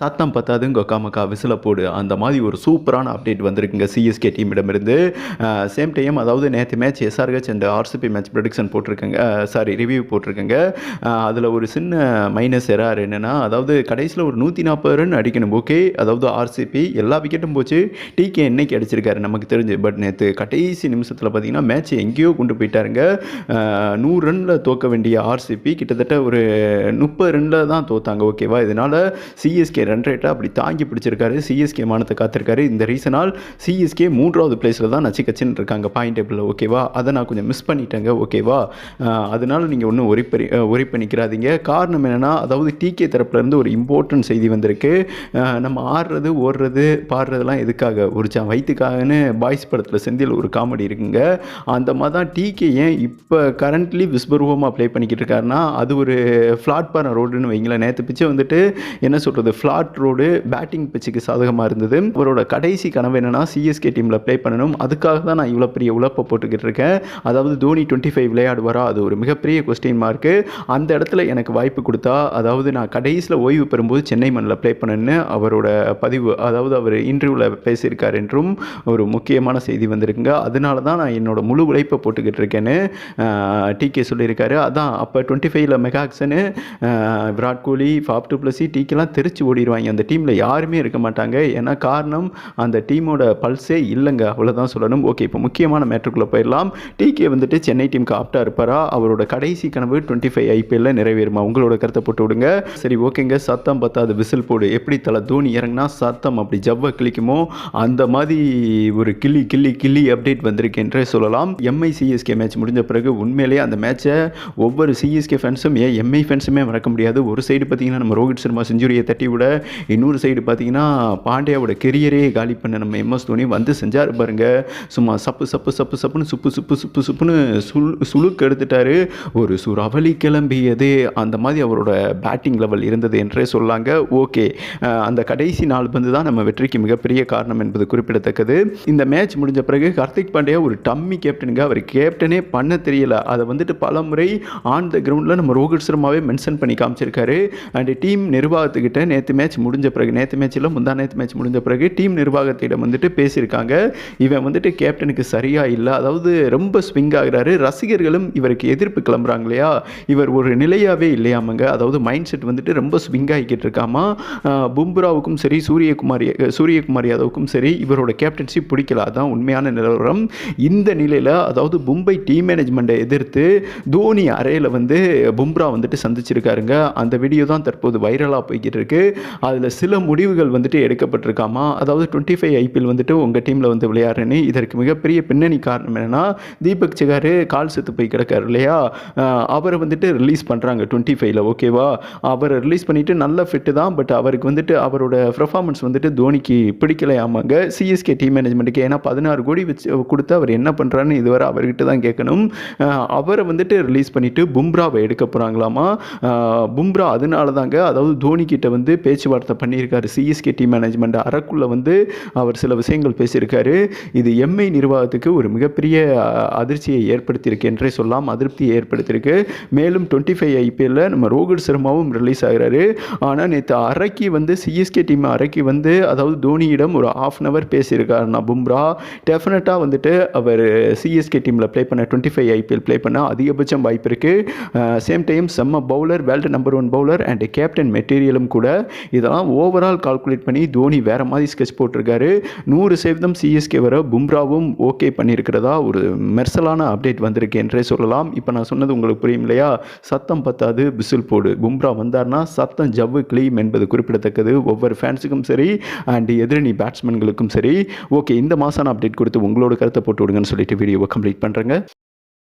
சத்தம் பத்தாது கொக்காமக்கா விசில போடு. அந்த மாதிரி ஒரு சூப்பரான அப்டேட் வந்திருக்குங்க சிஎஸ்கே டீமிடமிருந்து சேம் டைம் அதாவது நேற்று match SRH and RCB match prediction போட்டிருக்கேங்க. Sorry review போட்டிருக்கேங்க. அதில் ஒரு சின்ன மைனஸ் எரார் என்னென்னா அதாவது கடைசியில் ஒரு நூற்றி நாற்பது ரன் அடிக்கணும் ஓகே அதாவது ஆர்சிபி எல்லா விக்கெட்டும் போச்சு. டிகே என்னைக்கு அடிச்சிருக்காரு நமக்கு தெரிஞ்சு. பட் நேற்று கடைசி நிமிஷத்தில் பார்த்தீங்கன்னா மேட்ச் எங்கேயோ கொண்டு போயிட்டாருங்க. நூறு ரனில் தோக்க வேண்டிய ஆர்சிபி கிட்டத்தட்ட ஒரு முப்பது ரனில் தான் தோத்தாங்க ஓகேவா இதனால் சிஎஸ்கே ரன் ரேட்டை அப்படி தாங்கி பிடிச்சிருக்காரு. சிஎஸ்கே மானத்தை காத்திருக்காரு. இந்த ரீசனால் சிஎஸ்கே மூன்றாவது பிளேஸில் தான் நச்சு கச்சின்னு இருக்காங்க. பாயிண்ட் டேபிளில் ஓகேவா அதை நான் கொஞ்சம் மிஸ் பண்ணிட்டேங்க. ஓகேவா அதனால் நீங்கள் ஒன்றும் ஒரி பண்ணி ஒரி பண்ணிக்கிறாதீங்க காரணம் என்னென்னா அதாவது டிகே தரப்புலேருந்து ஒரு இம்பார்ட்டன்ட் செய்தி வந்திருக்கு. நம்ம ஆடுறது ஓடுறது பாடுறதெல்லாம் எதுக்காக? ஒரு சா வயிற்றுக்காகன்னு பாய்ஸ் படத்தில் செந்தில் ஒரு காமெடி இருக்குங்க. அந்த மாதிரி தான் டிகே ஏன் இப்போ கரண்ட்லி விஸ்வரூபமாக ப்ளே பண்ணிக்கிட்டு இருக்காருன்னா அது ஒரு ஃப்ளாட் பான ரோடுன்னு வைங்களேன். நேற்று பிச்சை வந்துட்டு என்ன சொல்கிறது ஃப்ளாட் ரோடு பேட்டிங் பிச்சுக்கு சாதகமாக இருந்தது. அவரோட கடைசி கனவு என்னென்னா சிஎஸ்கே டீமில் ப்ளே பண்ணணும் அதுக்காக தான் நான் இவ்வளோ பெரிய உழைப்பை போட்டுக்கிட்டு இருக்கேன். அதாவது தோனி டுவெண்ட்டி ஃபைவ் விளையாடுவாரா? அது ஒரு மிகப்பெரிய கொஸ்டின் மார்க்கு அந்த இடத்துல எனக்கு வாய்ப்பு கொடுத்தா அதாவது நான் கடைசியில் ஓய்வு பெறும்போது சென்னை மண்ணில் ப்ளே பண்ணணுன்னு அவரோட பதிவு அதாவது அவர் இன்டர்வியூவில் பேசியிருக்கார் என்றும் ஒரு முக்கியமான செய்தி வந்திருக்குங்க. அதனால தான் நான் என்னோட முழு உழைப்பை போட்டுக்கிட்டு இருக்கேன்னு டிகே சொல்லியிருக்காரு. அதான் அப்போ டுவெண்ட்டி ஃபைவ்ல மெகாக்சனு Virat Kohli Faf du Plessis டீக்கெல்லாம் தெரிச்சு ஓடிடுவாங்க. அந்த டீமில் யாருமே இருக்க மாட்டாங்க. ஏன்னா காரணம் அந்த டீமோட பல்ஸே இல்லைங்க. அவ்வளோதான் சொல்லணும். ஓகே இப்போ முக்கியமான மேட்ருக்குள்ளே போயிடலாம். டிகே வந்துட்டு சென்னை டீமுக்கு ஆப்டாக இருப்பாரா? அவரோட கடைசி கனவு டுவெண்ட்டி ஃபைவ் ஐபிஎல்ல நிறைவேறுமா? உங்களோட கருத்தை போட்டு விடுங்க. சரி ஓகேங்க. சத்தம் பத்தாது. விசில் போடு. எப்படி தலை தோனி இறங்கினா சத்தம் அப்படி ஜவ்வ கிளிக்குமோ அந்த மாதிரி ஒரு கிள்ளி கிள்ளி கிள்ளி அப்டேட் வந்திருக்கேன்றே சொல்லலாம். எம்ஐ சிஎஸ்கே மேட்ச் முடிஞ்ச பிறகு உண்மையிலேயே அந்த மேட்சை ஒவ்வொரு சிஎஸ்கே ஃபேன்ஸும் ஏன் எம்ஐ ஃபேன்ஸுமே மறக்க முடியாது. ஒரு சைடு பார்த்தீங்கன்னா நம்ம ரோஹித் சர்மா செஞ்சுரியை தட்டி விட இன்னொரு சைடு பார்த்தீங்கன்னா பாண்டியாவோட கெரியரே காலி பண்ண நம்ம எம்எஸ் தோனி வந்து செஞ்சார் பாருங்க. சும்மா சப்பு சப்பு சப்பு சப்புன்னு சுப்பு சுப்பு சுப்பு சுப்புன்னு சுல் சுளுக்கு எடுத்துட்டாரு. ஒரு சுரவலி கிளம்பியது அந்த மாதிரி அவரோட பேட்டிங் லெவல் இருந்தது என்றே சொல்லாங்க. ஓகே அந்த கடைசி நாள் பந்து தான் நம்ம வெற்றிக்கு மிகப்பெரிய காரணம் என்பது குறிப்பிடத்தக்கது. இந்த மேட்ச் முடிஞ்ச பிறகு கார்த்திக் பாண்டியா ஒரு டம்மி கேப்டனுங்க அவர் கேப்டனே பண்ண தெரியல. அதை வந்துட்டு பல முறை ஆன் த கிரவுண்டில் நம்ம ரோஹித் சர்மாவே மென்ஷன் பண்ணி காமிச்சிருக்காரு. அண்ட் டீம் நிர்வாகத்துக்கிட்ட நேற்று மேட்ச் முடிஞ்ச பிறகு நேற்று மேட்ச்சில் முந்தா நேற்று மேட்ச் முடிஞ்ச பிறகு டீம் நிர்வாகத்திடம் வந்துட்டு பேசியிருக்காங்க. இவன் வந்துட்டு கேப்டனுக்கு சரியாக இல்லை. அதாவது ரொம்ப ஸ்விங் ஆகிறாரு. ரசிகர்களும் இவருக்கு எதிர்ப்பு கிளம்புறாங்க இல்லையா? இவர் ஒரு நிலையாகவே இல்லையாமங்க. அதாவது மைண்ட் செட் வந்துட்டு ரொம்ப ஸ்விங் ஆகிக்கிட்டு இருக்காமா? பும்ராவுக்கும் சரி சூரியகுமார் சூரியகுமார் யாதவுக்கும் சரி இவரோட கேப்டன்ஷிப் பிடிக்கல. அதான் உண்மையான நிலவரம். இந்த நிலையில் அதாவது மும்பை டீம் மேனேஜ்மெண்ட்டை எதிர்த்து தோனி அறையில் வந்து பும்ரா வந்துட்டு சந்திச்சிருக்காருங்க. அந்த வீடியோ தான் தற்போது வைரலாக போய்கிட்டு இருக்கு. அதில் சில முடிவுகள் வந்துட்டு எடுக்கப்பட்டிருக்காமா? அதாவது டுவெண்ட்டி ஃபைவ் ஐபிஎல் வந்துட்டு உங்கள் டீமில் வந்து விளையாடுறேன்னு. இதற்கு மிகப்பெரிய பின்னணி காரணம் என்னென்னா தீபக் சிகார் கால் செத்து போய் கிடக்காரு இல்லையா? அவரை வந்துட்டு ரிலீஸ் பண்ணுறாங்க டுவெண்ட்டி ஃபைவ்ல ஓகேவா அவரை ரிலீஸ் பண்ணிவிட்டு நல்ல ஃபிட்டு தான் பட் அவருக்கு வந்துட்டு அவரோட பெர்ஃபார்மன்ஸ் வந்துட்டு தோனிக்கு பிடிக்கலையாமாங்க. சிஎஸ்கே டீம் மேனேஜ்மெண்ட்டுக்கு ஏன்னா பதினாறு கோடி வச்சு கொடுத்து அவர் என்ன பண்ணுறான்னு இதுவரை அவர்கிட்ட தான் கேட்கணும். அவரை வந்துட்டு ரிலீஸ் பண்ணிவிட்டு பும்ராவை எடுக்க போகிறாங்களாமா பும்ரா அதனால தாங்க அதாவது தோனி கிட்ட வந்து பேச்சுவார்த்தை பண்ணியிருக்காரு. சிஎஸ்கே டீம் மேனேஜ்மெண்ட் அறக்குள்ளே வந்து அவர் சில விஷயங்கள் பேசியிருக்காரு. இது எம்ஐ நிர்வாகத்துக்கு ஒரு மிகப்பெரிய அதிர்ச்சியை ஏற்படுத்தியிருக்கு என்றே சொல்லலாம். அதிருப்தியை ஏற்படுத்தியிருக்கு. மேலும் டுவெண்ட்டி ஃபைவ் ஐபிஎல்ல நம்ம ரோஹித் சர்மாவும் ரிலீஸ் ஆகிறாரு. ஆனால் நேற்று அரக்கி வந்து சிஎஸ்கே டீம் அரக்கி வந்து அதாவது தோனியிடம் ஒரு ஆஃப் அன் அவர் பேசியிருக்காருனா பும்ரா. டெஃபினட்டாக வந்துட்டு அவர் சிஎஸ்கே டீமில் ப்ளே பண்ண டுவெண்ட்டி ஃபைவ் ஐபிஎல் ப்ளே பண்ண அதிகபட்சம் வாய்ப்பு இருக்குது சேம் டைம் செம்ம bowler world number one bowler and captain மெட்டீரியலும் கூட இதெல்லாம் ஓவரால் கால்குலேட் பண்ணி தோனி வேறு மாதிரி ஸ்கெட்ச் போட்டிருக்காரு. நூறு சதவீதம் சிஎஸ்கே வர பும்ராவும் ஓகே பண்ணியிருக்கிறதா ஒரு மெர்சலான அப்டேட் வந்திருக்கு என்றே சொல்லலாம். இப்போ நான் சொன்னது உங்களுக்கு புரியும் இல்லையா? சத்தம் பத்தாது பிசில் போடு. பும்ரா வந்தார்னா சத்தம் ஜவ்வு கிளீம் என்பது குறிப்பிடத்தக்கது. ஒவ்வொரு ஃபேன்ஸுக்கும் சரி அண்ட் எதிரணி பேட்ஸ்மேன்களுக்கும் சரி. ஓகே இந்த மாதம் அப்டேட் கொடுத்து உங்களோட கருத்தை போட்டு விடுங்கன்னு சொல்லிட்டு வீடியோவை கம்ப்ளீட் பண்ணுறேங்க